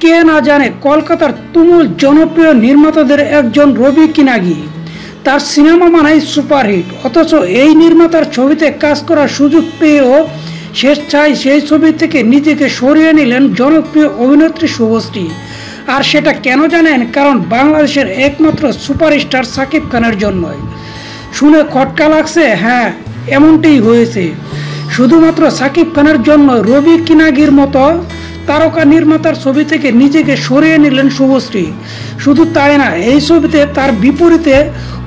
কে না জানে কলকাতার তুমুল জনপ্রিয় নির্মাতাদের একজন রবি কিনাগি। তার সিনেমা মানাই সুপারহিট, অথচ এই নির্মাতার ছবিতে কাজ করার সুযোগ পেয়েও শেষ চাই সেই ছবি থেকে নিজেকে সরিয়ে নিলেন জনপ্রিয় অভিনেত্রী শুভশ্রী। আর সেটা কেন জানেন? কারণ বাংলাদেশের একমাত্র সুপারস্টার সাকিব খানের জন্যই। শুনে খটকা লাগছে? হ্যাঁ এমনটাই হয়েছে। শুধুমাত্র সাকিব খানের জন্য রবি কিনাগির মতো তারকা নির্মাতার ছবি থেকে নিজেকে সরিয়ে নিলেন শুভশ্রী। শুধু তাই না, এই ছবিতে তার বিপরীতে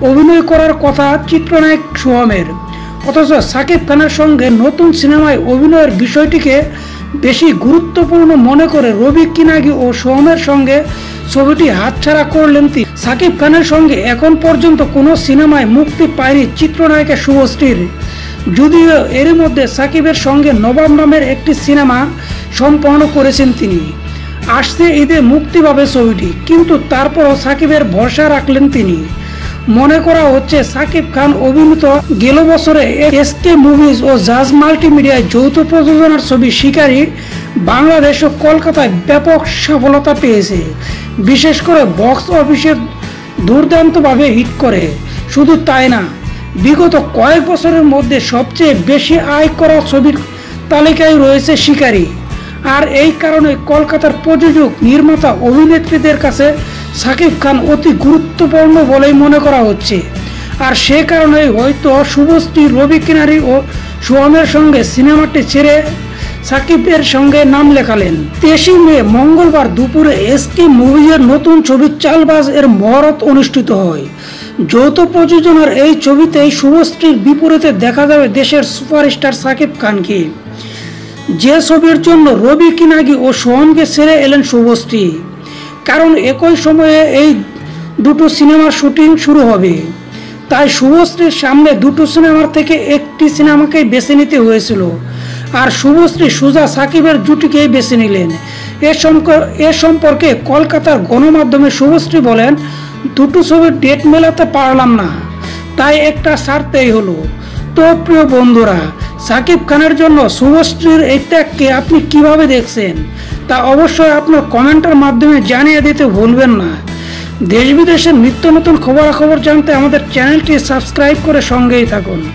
অভিনয় করার কথা চিত্রনায়ক সোহমের। অথচ সাকিব খানের সঙ্গে নতুন সিনেমায় অভিনয়ের বিষয়টিকে বেশি গুরুত্বপূর্ণ মনে করে রবি কিনাগি ও সোহমের সঙ্গে ছবিটি হাতছাড়া করলেন তিনি। সাকিব খানের সঙ্গে এখন পর্যন্ত কোনো সিনেমায় মুক্তি পায়নি চিত্রনায়িকা শুভশ্রীর। যদিও এরই মধ্যে সাকিবের সঙ্গে নবাব নামের একটি সিনেমা সম্পন্ন করেছেন তিনি। আসছে ঈদে মুক্তি পাবে ছবিটি কিন্তু তারপরও সাকিবের ভরসা রাখলেন তিনি। মনে করা হচ্ছে সাকিব খান অভিনীত গেল বছরে এসকে মুভিজ ও জাজ মাল্টিমিডিয়ায় যৌথ প্রযোজনার ছবি শিকারী বাংলাদেশ ও কলকাতায় ব্যাপক সফলতা পেয়েছে। বিশেষ করে বক্স অফিসে দুর্দান্তভাবে হিট করে। শুধু তাই না, বিগত কয়েক বছরের মধ্যে সবচেয়ে বেশি আয় করা ছবির তালিকায় রয়েছে শিকারী। আর এই কারণে কলকাতার প্রযোজক, নির্মাতা, অভিনেত্রীদের কাছে সাকিব খান অতি গুরুত্বপূর্ণ বলেই মনে করা হচ্ছে। আর সে কারণে হয়তো শুভশ্রী, রবি কিনারি ও সোহামের সঙ্গে সিনেমাটি ছেড়ে সাকিবের সঙ্গে নাম লেখালেন। তেইশে মে, মঙ্গলবার দুপুরে এসকে মুভিজের নতুন ছবি চালবাজ এর মহরত অনুষ্ঠিত হয়। যৌথ প্রযোজনার এই ছবিতেই শুভশ্রীর বিপরীতে দেখা যাবে দেশের সুপারস্টার সাকিব খানকে। যে ছবির জন্য রবি কিনাগি ও সোহমকে ছেড়ে এলেন শুভশ্রী। কারণ একই সময়ে এই দুটো সিনেমার শুটিং শুরু হবে। তাই শুভশ্রীর সামনে দুটো সিনেমার থেকে একটি সিনেমাকেই বেছে নিতে হয়েছিল। আর শুভশ্রী সুজা সাকিবের জুটিকেই বেছে নিলেন। এ সম্পর্কে কলকাতার গণমাধ্যমে শুভশ্রী বলেন, দুটো ছবির ডেট মেলাতে পারলাম না। তাই একটা ছাড়তেই হলো। তো প্রিয় বন্ধুরা সাকিব খানের জন্য শুভশ্রীর এই ত্যাগকে আপনি কীভাবে দেখছেন? তা অবশ্যই আপনার কমেন্টের মাধ্যমে জানিয়ে দিতে ভুলবেন না। দেশ বিদেশের নিত্য নতুন খবরাখবর জানতে আমাদের চ্যানেলটি সাবস্ক্রাইব করে সঙ্গেই থাকুন।